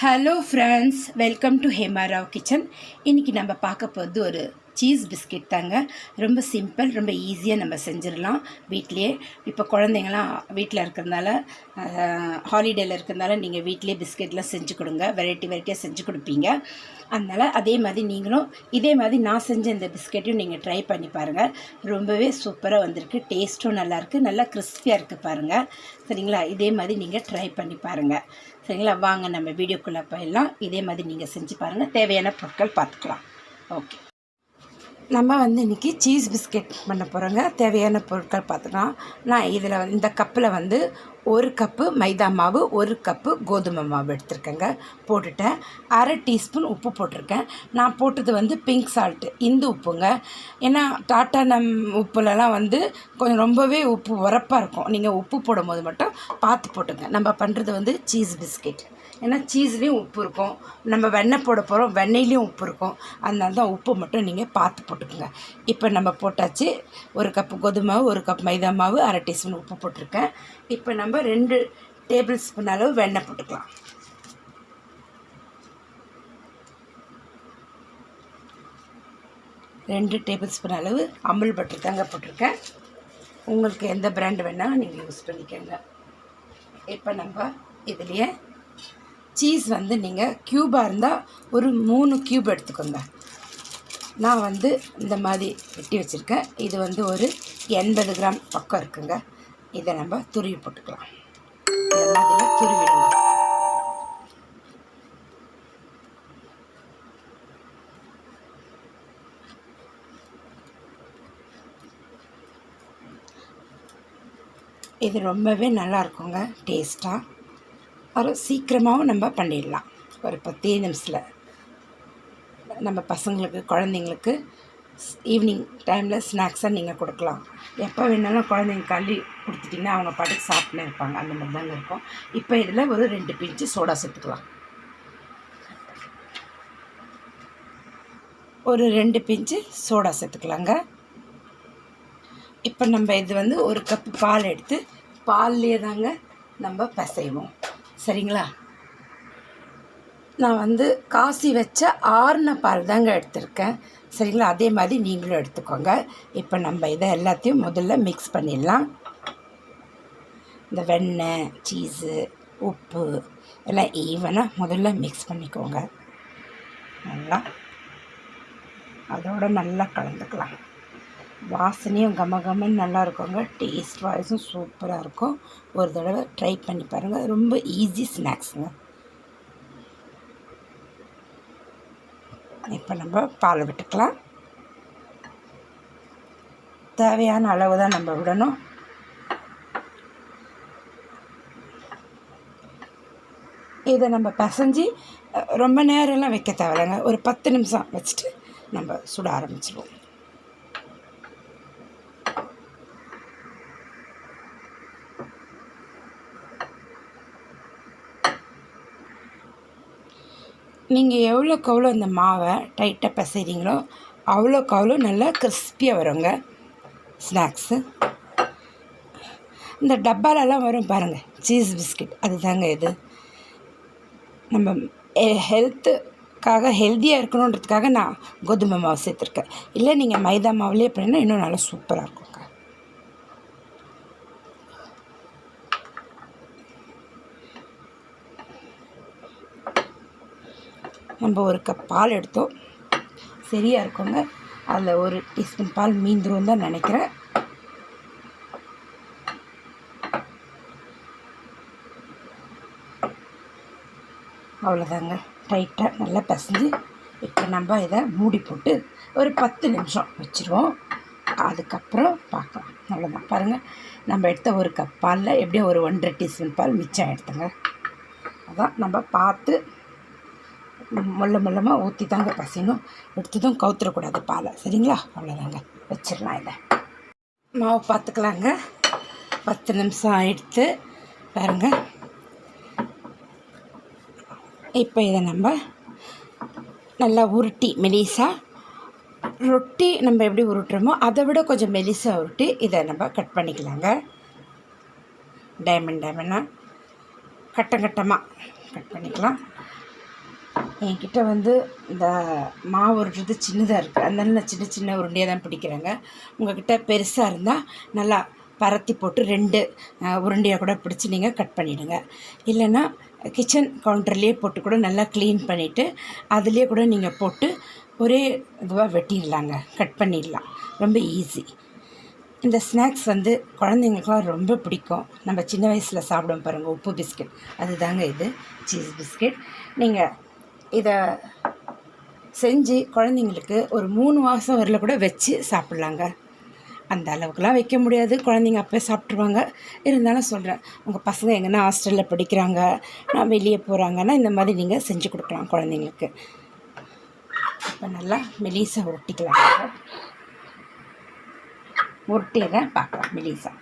Hello friends welcome to Hema Rao kitchen இன்றைக்கி நம்ம பார்க்க போகிறது ஒரு சீஸ் பிஸ்கெட் தாங்க. ரொம்ப சிம்பிள் ரொம்ப ஈஸியாக நம்ம செஞ்சிடலாம் வீட்லேயே. இப்போ குழந்தைங்களாம் வீட்டில் இருக்கிறதுனால ஹாலிடேயில் இருக்கிறதுனால நீங்கள் வீட்லேயே பிஸ்கெட்லாம் செஞ்சு கொடுங்க. வெரைட்டி வெரைட்டியாக செஞ்சு கொடுப்பீங்க. அதனால் அதே மாதிரி நீங்களும் இதே மாதிரி நான் செஞ்ச இந்த பிஸ்கெட்டையும் நீங்கள் ட்ரை பண்ணி பாருங்கள் ரொம்பவே சூப்பராக வந்திருக்கு. டேஸ்ட்டும் நல்லாயிருக்கு நல்லா கிறிஸ்பியாக இருக்குது பாருங்கள் சரிங்களா? இதே மாதிரி நீங்கள் ட்ரை பண்ணி பாருங்கள் சரிங்களா? வாங்க நம்ம வீடியோக்குள்ளே போயிடலாம். இதே மாதிரி நீங்கள் செஞ்சு பாருங்கள் தேவையான பொருட்கள் பார்த்துக்கலாம். ஓகே. நம்ம வந்து இன்றைக்கி சீஸ் பிஸ்கெட் பண்ண போகிறோங்க தேவையான பொருட்கள் பார்த்துக்கலாம் நான் இதில் வந் இந்த கப்பில் வந்து ஒரு கப்பு மைதா மாவு ஒரு கப்பு கோதுமை மாவு எடுத்திருக்கேங்க. போட்டுட்டேன். அரை டீஸ்பூன் உப்பு போட்டிருக்கேன். நான் போட்டது வந்து பிங்க் சால்ட்டு இந்த உப்புங்க. ஏன்னா டாட்டா நம் உப்புலலாம் வந்து கொஞ்சம் ரொம்பவே உப்பு உரப்பாக இருக்கும். நீங்கள் உப்பு போடும்போது மட்டும் பார்த்து போட்டுங்க. நம்ம பண்ணுறது வந்து சீஸ் பிஸ்கெட் ஏன்னா சீஸ்லேயும் உப்பு இருக்கும். நம்ம வெண்ணெய் போட போகிறோம் வெண்ணெய்லேயும் உப்பு இருக்கும். அதனால தான் உப்பு மட்டும் நீங்கள் பார்த்து போட்டுக்கோங்க. இப்போ நம்ம போட்டாச்சு. ஒரு கப்பு கோதுமை மாவு ஒரு கப் மைதா மாவு அரை டீஸ்பூன் உப்பு போட்டிருக்கேன். இப்போ நம்ம ரெண்டு டேபிள் ஸ்பூன் அளவு வெண்ணெய் போட்டுக்கலாம். ரெண்டு டேபிள் ஸ்பூன் அளவு அமுல் பட்டர் தாங்க போட்டிருக்கேன். உங்களுக்கு எந்த பிராண்ட் வேணாலும் நீங்கள் யூஸ் பண்ணிக்கோங்க. இப்போ நம்ம இதுலேயே சீஸ் வந்து நீங்கள் க்யூபாக இருந்தால் ஒரு மூணு க்யூப் எடுத்துக்கோங்க. நான் வந்து இந்த மாதிரி வெட்டி வச்சுருக்கேன். இது வந்து ஒரு எண்பது கிராம் பக்கம் இருக்குங்க. இதை நம்ம துருவி போட்டுக்கலாம். இந்த மாதிரி துருவிடுங்க. இது ரொம்பவே நல்லா இருக்குங்க. டேஸ்ட்டாக அப்புறம் சீக்கிரமாகவும் நம்ம பண்ணிடலாம். ஒரு பத்தே நிமிஷத்தில். நம்ம பசங்களுக்கு குழந்தைங்களுக்கு ஈவினிங் டைமில் ஸ்நாக்ஸாக நீங்கள் கொடுக்கலாம். எப்போ வேணாலும் குழந்தைங்க கள்ளி கொடுத்துட்டிங்கன்னா அவங்க பாட்டுக்கு சாப்பிட்டுனே இருப்பாங்க. அந்த மாதிரி தாங்க இருக்கும். இப்போ இதில் ஒரு ரெண்டு பிஞ்சு சோடா சேர்த்துக்கலாம். ஒரு ரெண்டு பிஞ்சு சோடா சேர்த்துக்கலாங்க. இப்போ நம்ம இது வந்து ஒரு கப்பு பால் எடுத்து பால்லையே தாங்க நம்ம பிசைவோம். சரிங்களா? நான் வந்து காசி வச்ச ஆறுன பால் தாங்க எடுத்திருக்கேன். சரிங்களா? அதே மாதிரி நீங்களும் எடுத்துக்கோங்க. இப்போ நம்ம இதை எல்லாத்தையும் முதல்ல மிக்ஸ் பண்ணிடலாம். இந்த வெண்ணெய் சீஸு உப்பு எல்லாம் ஈவனாக முதல்ல மிக்ஸ் பண்ணிக்கோங்க. நல்லா. அதோடு நல்லா கலந்துக்கலாம். வாசனையும் கம கமன்னு நல்லா இருக்குங்க. டேஸ்ட் வாய்ஸும் சூப்பராக இருக்கும். ஒரு தடவை ட்ரை பண்ணி பாருங்கள் ரொம்ப ஈஸி ஸ்நாக்ஸுங்க இப்போ நம்ம பால் விட்டுக்கலாம். தேவையான அளவு தான் நம்ம விடணும். இதை நம்ம பசைஞ்சு ரொம்ப நேரம்லாம் வைக்க தேவையில்லைங்க. ஒரு பத்து நிமிஷம் வச்சுட்டு நம்ம சுட ஆரம்பிச்சிடுவோம் நீங்கள் எவ்வளோக்கு எவ்வளோ இந்த மாவை டைட்டாக பிசைறீங்களோ அவ்வளோக்கு அவ்வளோ நல்லா கிறிஸ்பியாக வருங்க. ஸ்நாக்ஸு. இந்த டப்பாலெல்லாம் வரும் பாருங்கள் சீஸ் பிஸ்கட். அதுதாங்க இது. நம்ம ஹெல்த்துக்காக ஹெல்த்தியாக இருக்கணுன்றதுக்காக நான் கோதுமை மாவு சேர்த்துருக்கேன். இல்லை நீங்கள் மைதா மாவுலேயே பண்ணினா இன்னும் நல்லா சூப்பராக இருக்கும். நம்ம ஒரு கப் பால் எடுத்தோம். சரியாக இருக்குங்க. அதில் ஒரு டீஸ்பூன் பால் மீந்துரும் தான் நினைக்கிறேன். அவ்வளோதாங்க டைட்டாக நல்லா பசஞ்சு இப்போ நம்ம இதை மூடி போட்டு ஒரு பத்து நிமிஷம் வச்சுருவோம். அதுக்கப்புறம் பார்க்கலாம். அவ்வளோதான் பாருங்கள் நம்ம எடுத்த ஒரு கப் பாலில் எப்படியும் ஒரு ஒன்றரை டீஸ்பூன் பால் மிச்சம் எடுத்துங்க அதான் நம்ம பார்த்து மெல்ல மெல்லமாக ஊற்றி தாங்க பசையணும். எடுத்ததும் கவுத்துறக்கூடாது பாலை. சரிங்களா? அவ்வளோதாங்க வச்சிடலாம் இதை. மாவு பார்த்துக்கலாங்க. பத்து நிமிஷம் ஆயிடுத்து. பாருங்க. இப்போ இதை நம்ம நல்லா உருட்டி மெலிசாக ரொட்டி நம்ம எப்படி உருட்டுறோமோ அதை விட கொஞ்சம் மெலிசாக உருட்டி இதை நம்ம கட் பண்ணிக்கலாங்க. டைமண்ட் டைமண்டாக கட்டம் கட்டமாக கட் பண்ணிக்கலாம். என்கிட்ட வந்து இந்த மாவு உருட்டுறது சின்னதாக இருக்குது அதனால நான் சின்ன சின்ன உருண்டையாக தான் பிடிக்கிறேங்க. உங்கள்கிட்ட பெருசாக இருந்தால் நல்லா பரத்தி போட்டு ரெண்டு உருண்டையாக கூட பிடிச்சி நீங்கள் கட் பண்ணிவிடுங்க இல்லைன்னா கிச்சன் கவுண்டர்லேயே போட்டு கூட நல்லா க்ளீன் பண்ணிவிட்டு அதுலேயே கூட நீங்கள் போட்டு ஒரே இதுவாக வெட்டிடலாங்க. கட் பண்ணிடலாம். ரொம்ப ஈஸி. இந்த ஸ்நாக்ஸ் வந்து குழந்தைங்களுக்குலாம் ரொம்ப பிடிக்கும். நம்ம சின்ன வயசில் சாப்பிடும் பாருங்கள் உப்பு பிஸ்கட். அதுதாங்க இது. Cheese biscuit. நீங்கள் இதை செஞ்சு குழந்தைங்களுக்கு ஒரு மூணு மாதம் வரல கூட வச்சு சாப்பிட்லாங்க. அந்த அளவுக்குலாம் வைக்க முடியாது. குழந்தைங்க அப்போ சாப்பிட்ருவாங்க இருந்தாலும் சொல்கிறேன் உங்கள் பசங்க எங்கன்னா ஹாஸ்டலில் படிக்கிறாங்க நான் வெளியே போகிறாங்கன்னா இந்த மாதிரி நீங்கள் செஞ்சு கொடுக்கலாம் குழந்தைங்களுக்கு. இப்போ நல்லா மெலிசா ஒட்டிக்கலாம். உருட்டிடுறேன் பார்க்கலாம் மெலிசா.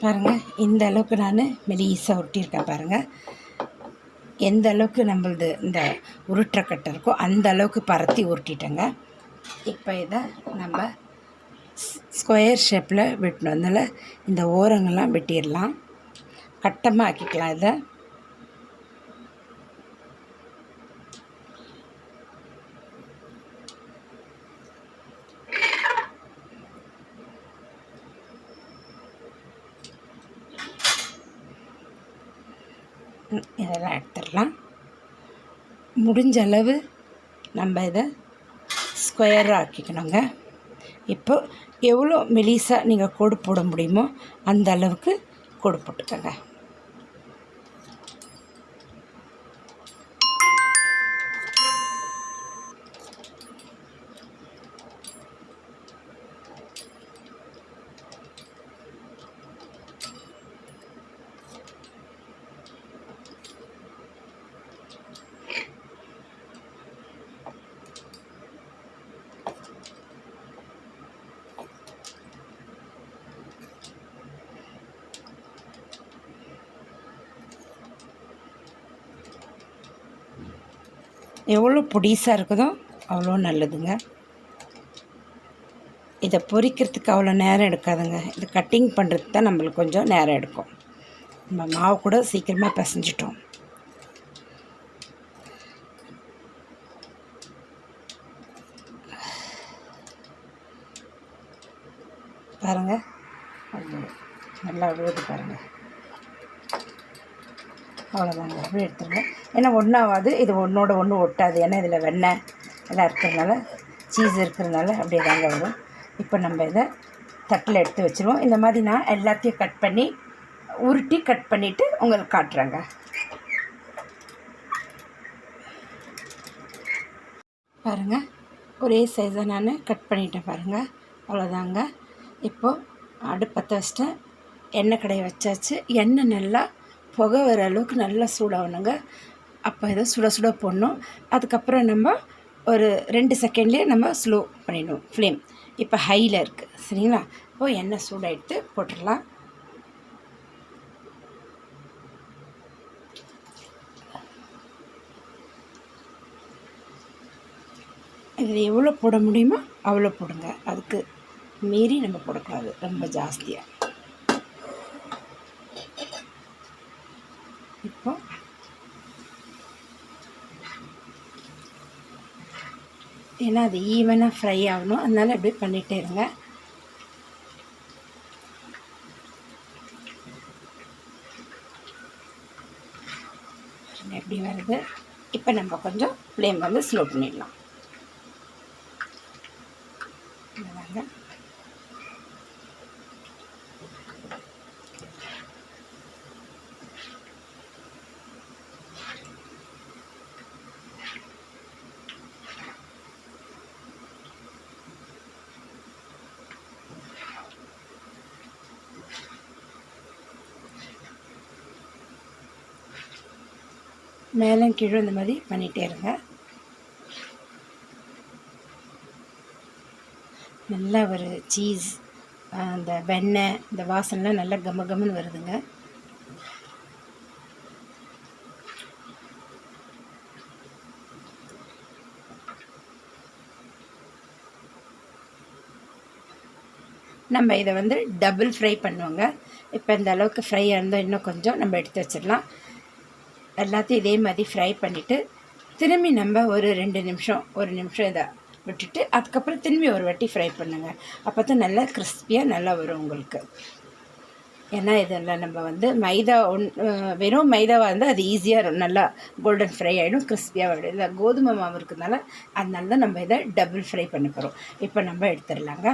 பாருங்கள் இந்த அளவுக்கு நான் மெலிசா உருட்டியிருக்கேன் பாருங்கள் எந்த அளவுக்கு நம்மளது இந்த உருட்டுறக்கட்டை இருக்கோ அந்த அளவுக்கு பரத்தி உருட்டிட்டேங்க. இப்போ இதை நம்ம ஸ்கொயர் ஷேப்பில் வெட்டணும். அதனால் இந்த ஓரங்கள்லாம் வெட்டிடலாம். கட்டமாக ஆக்கிக்கலாம் இதை. இதெல்லாம் எடுத்துடலாம் முடிஞ்ச அளவு நம்ம இதை ஸ்கொயராக ஆக்கிக்கணுங்க. இப்போ எவ்வளோ மெலிசாக நீங்கள் கோடு போட முடியுமோ அந்த அளவுக்கு கோடு போட்டுக்கோங்க. எவ்வளோ பொடிசாக இருக்குதோ அவ்வளோ நல்லதுங்க. இதை பொரிக்கிறதுக்கு அவ்வளோ நேரம் எடுக்காதுங்க. இது கட்டிங் பண்ணுறதுக்கு தான் நம்மளுக்கு கொஞ்சம் நேரம் எடுக்கும். நம்ம மாவு கூட சீக்கிரமாக பிசைஞ்சிட்டோம். பாருங்கள் நல்லா விழுது பாருங்கள் அவ்வளோதாங்க அப்படியே எடுத்துருங்க. ஏன்னா ஒன்றாவது இது ஒன்றோட ஒன்று ஒட்டாது. ஏன்னா இதில் வெண்ணெய் எல்லாம் இருக்கிறதுனால சீஸ் இருக்கிறதுனால அப்படியே தாங்க வரும். இப்போ நம்ம இதை தட்டில் எடுத்து வச்சுருவோம். இந்த மாதிரி நான் எல்லாத்தையும் கட் பண்ணி உருட்டி கட் பண்ணிவிட்டு உங்களுக்கு காட்டுறேங்க. பாருங்கள் ஒரே சைஸை நான் கட் பண்ணிட்டேன் பாருங்கள் அவ்வளோதாங்க இப்போது அடுப்பத்தை வச்சிட்டேன். எண்ணெய் கடையை வச்சாச்சு. எண்ணெய் நல்லா புகை வர அளவுக்கு நல்லா சூடாகணுங்க. அப்போ இதை சுட சுட போடணும். அதுக்கப்புறம் நம்ம ஒரு ரெண்டு செகண்ட்லேயே நம்ம ஸ்லோ பண்ணிடணும். ஃப்ளேம். இப்போ ஹையில் இருக்குது சரிங்களா? இப்போ எண்ணெய் சூடாகிட்டு போட்டுடலாம். இதில் எவ்வளோ போட முடியுமோ அவ்வளோ போடுங்க. அதுக்கு மீறி நம்ம போடக்கூடாது. ரொம்ப ஜாஸ்தியாக இப்போ ஏன்னா அது ஈவனாக ஃப்ரை ஆகணும். அதனால் அப்படியே பண்ணிகிட்டே இருங்க. எப்படி வருது? இப்போ நம்ம கொஞ்சம் ஃப்ளேம் வந்து ஸ்லோ பண்ணிடலாம். மேலும் கீழும் இந்த மாதிரி பண்ணிகிட்டே இருங்க. நல்லா ஒரு சீஸ் அந்த வெண்ணெய் இந்த வாசனைலாம் நல்லா கம கமன்னு வருதுங்க. நம்ம இதை வந்து டபுள் ஃப்ரை பண்ணுவோங்க. இப்போ இந்த அளவுக்கு ஃப்ரை இருந்தால் இன்னும் கொஞ்சம் நம்ம எடுத்து வச்சிடலாம். எல்லாத்தையும் இதே மாதிரி ஃப்ரை பண்ணிவிட்டு திரும்பி நம்ம ஒரு ரெண்டு நிமிஷம் ஒரு நிமிஷம் இதை விட்டுட்டு அதுக்கப்புறம் திரும்பி ஒரு வாட்டி ஃப்ரை பண்ணுங்கள் அப்போ தான் நல்லா கிறிஸ்பியாக நல்லா வரும் உங்களுக்கு. ஏன்னா இதெல்லாம் நம்ம வந்து மைதா ஒன் வெறும் மைதாவாக இருந்தால் அது ஈஸியாக நல்லா கோல்டன் ஃப்ரை ஆகிடும் கிறிஸ்பியாக ஆகிடும் இல்லை கோதுமை மாவு இருக்கிறதுனால அதனால தான் நம்ம இதை டபுள் ஃப்ரை பண்ண போகிறோம் இப்போ நம்ம எடுத்துடலாங்க.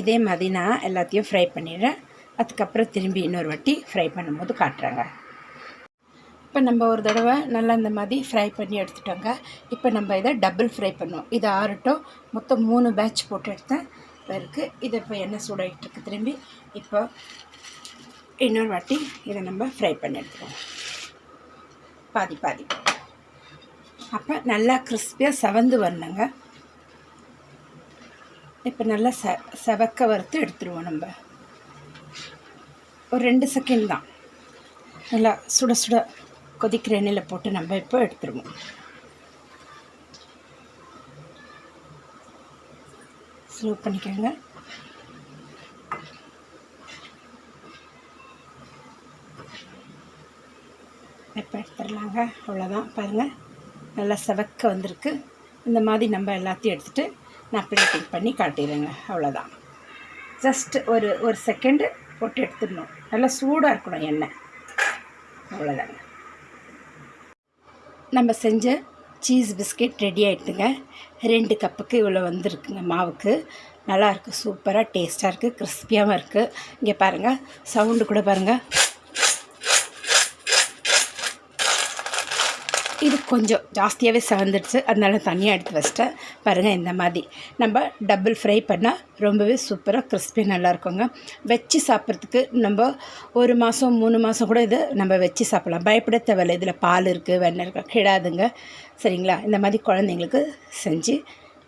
இதே மாதிரி நான் எல்லாத்தையும் ஃப்ரை பண்ணிடுறேன். அதுக்கப்புறம் திரும்பி இன்னொரு வாட்டி ஃப்ரை பண்ணும்போது காட்டுறேங்க. இப்போ நம்ம ஒரு தடவை நல்லா இந்த மாதிரி ஃப்ரை பண்ணி எடுத்துட்டோங்க. இப்போ நம்ம இதை டபுள் ஃப்ரை பண்ணுவோம். இது ஆறட்டும். மொத்தம் மூணு பேட்ச் போட்டு எடுத்தேன். இருக்குது இதை இப்போ எண்ணெய் சூடாகிட்டு இருக்கு. திரும்பி இப்போ இன்னொரு வாட்டி இதை நம்ம ஃப்ரை பண்ணி எடுத்துருவோம். பாதி பாதி. அப்போ நல்லா கிறிஸ்பியாக செவந்து வரணுங்க. இப்போ நல்லா ச செவக்க வறுத்து எடுத்துருவோம் நம்ம. ஒரு ரெண்டு செகண்ட் தான். நல்லா சுட சுட கொதிக்கிற எண்ணெயில் போட்டு நம்ம இப்போ எடுத்துருவோம். ஸ்லோ பண்ணிக்கோங்க. இப்போ எடுத்துடலாங்க. அவ்வளோதான் பாருங்கள் நல்லா செவக்க வந்திருக்கு. இந்த மாதிரி நம்ம எல்லாத்தையும் எடுத்துகிட்டு நான் பிளேட்டிங் பண்ணி காட்டிடுறேங்க. அவ்வளோதான் ஜஸ்ட் ஒரு ஒரு செகண்டு போட்டு எடுத்துடணும். நல்லா சூடாக இருக்கணும் எண்ணெய். அவ்வளோதாங்க நம்ம செஞ்ச சீஸ் பிஸ்கெட் ரெடி ஆகிடுதுங்க ரெண்டு கப்புக்கு இவ்வளோ வந்திருக்குங்க மாவுக்கு. நல்லாயிருக்கு சூப்பராக டேஸ்ட்டாக இருக்குது கிறிஸ்பியாகவும் இருக்குது இங்கே பாருங்கள் சவுண்டு கூட பாருங்கள் இது கொஞ்சம் ஜாஸ்தியாகவே சேர்ந்துடுச்சு அதனால தனியாக எடுத்து வச்சிட்டேன். பாருங்கள் இந்த மாதிரி. நம்ம டபுள் ஃப்ரை பண்ணால் ரொம்பவே சூப்பராக கிறிஸ்பி நல்லாயிருக்குங்க வச்சு சாப்பிட்றதுக்கு நம்ம ஒரு மாதம் மூணு மாதம் கூட இது நம்ம வச்சு சாப்பிட்லாம். பயப்பட தேவையில்லை. இதில் பால் இருக்குது வெண்ணெய் இருக்குது கிடாதுங்க. சரிங்களா? இந்த மாதிரி குழந்தைங்களுக்கு செஞ்சு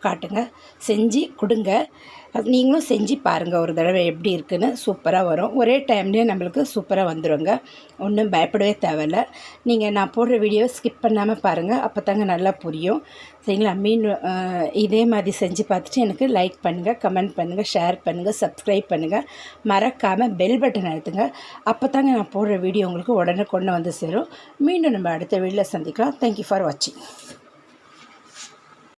காட்டுங்க. செஞ்சு கொடுங்க. நீங்களும் செஞ்சு பாருங்கள் ஒரு தடவை எப்படி இருக்குன்னு சூப்பராக வரும். ஒரே டைம்லேயே நம்மளுக்கு சூப்பராக வந்துடுங்க ஒன்றும் பயப்படவே தேவையில்ல. நீங்கள் நான் போடுற வீடியோ ஸ்கிப் பண்ணாமல் பாருங்கள் அப்போ தாங்க நல்லா புரியும். சரிங்களா? மீன் இதே மாதிரி செஞ்சு பார்த்துட்டு எனக்கு லைக் பண்ணுங்கள் கமெண்ட் பண்ணுங்கள் ஷேர் பண்ணுங்கள் சப்ஸ்கிரைப் பண்ணுங்கள் மறக்காமல் பெல் பட்டன் அழுத்துங்க. அப்போ தாங்க நான் போடுற வீடியோ உங்களுக்கு உடனே கொண்டு வந்து சேரும். மீண்டும் நம்ம அடுத்த வீடியோவில் சந்திக்கலாம். தேங்க்யூ ஃபார் வாட்சிங்